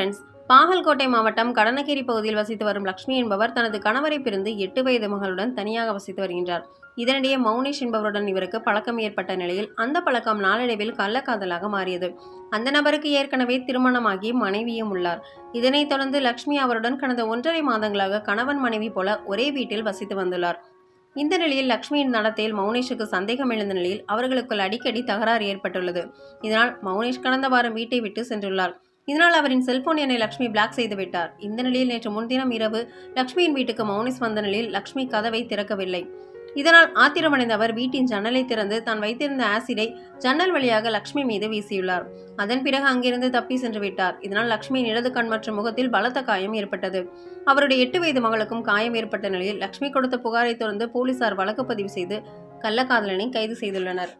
Friends Bagalkot மாவட்டம் கடனகேரி பகுதியில் வசித்து வரும் லக்ஷ்மி என்பவர் தனது கணவரை பிரிந்து எட்டு வயது மகளுடன் தனியாக வசித்து வருகின்றார். இதனிடையே மௌனேஷ் என்பவருடன் இவருக்கு பழக்கம் ஏற்பட்ட நிலையில் அந்த பழக்கம் நாளடைவில் கள்ளக்காதலாக மாறியது. அந்த நபருக்கு ஏற்கனவே திருமணமாகி மனைவியும் உள்ளார். இதனைத் தொடர்ந்து லக்ஷ்மி அவருடன் கடந்த ஒன்றரை மாதங்களாக கணவன் மனைவி போல ஒரே வீட்டில் வசித்து வந்துள்ளார். இந்த நிலையில் லக்ஷ்மியின் நடத்தையில் மௌனேஷுக்கு சந்தேகம் எழுந்த நிலையில் அவர்களுக்குள் அடிக்கடி தகராறு ஏற்பட்டுள்ளது. இதனால் மௌனேஷ் கடந்த வாரம் வீட்டை விட்டு சென்றுள்ளார். இதனால் அவரின் செல்போன் எண்ணை லக்ஷ்மி பிளாக் செய்துவிட்டார் இந்த நிலையில் நேற்று முன்தினம் இரவு லக்ஷ்மியின் வீட்டுக்கு மௌனிஸ் வந்த நிலையில் லக்ஷ்மி கதவை திறக்கவில்லை. இதனால் ஆத்திரமடைந்த அவர் வீட்டின் ஜன்னலை திறந்து தான் வைத்திருந்த ஆசிடை ஜன்னல் வழியாக லக்ஷ்மி மீது வீசியுள்ளார். அதன் பிறகு அங்கிருந்து தப்பி சென்று விட்டார். இதனால் லக்ஷ்மியின் இடது கண் மற்றும் முகத்தில் பலத்த காயம் ஏற்பட்டது. அவருடைய எட்டு வயது மகளுக்கும் காயம் ஏற்பட்ட நிலையில் லக்ஷ்மி கொடுத்த புகாரை தொடர்ந்து போலீசார் வழக்கு பதிவு செய்து கள்ளக்காதலனை கைது செய்துள்ளனர்.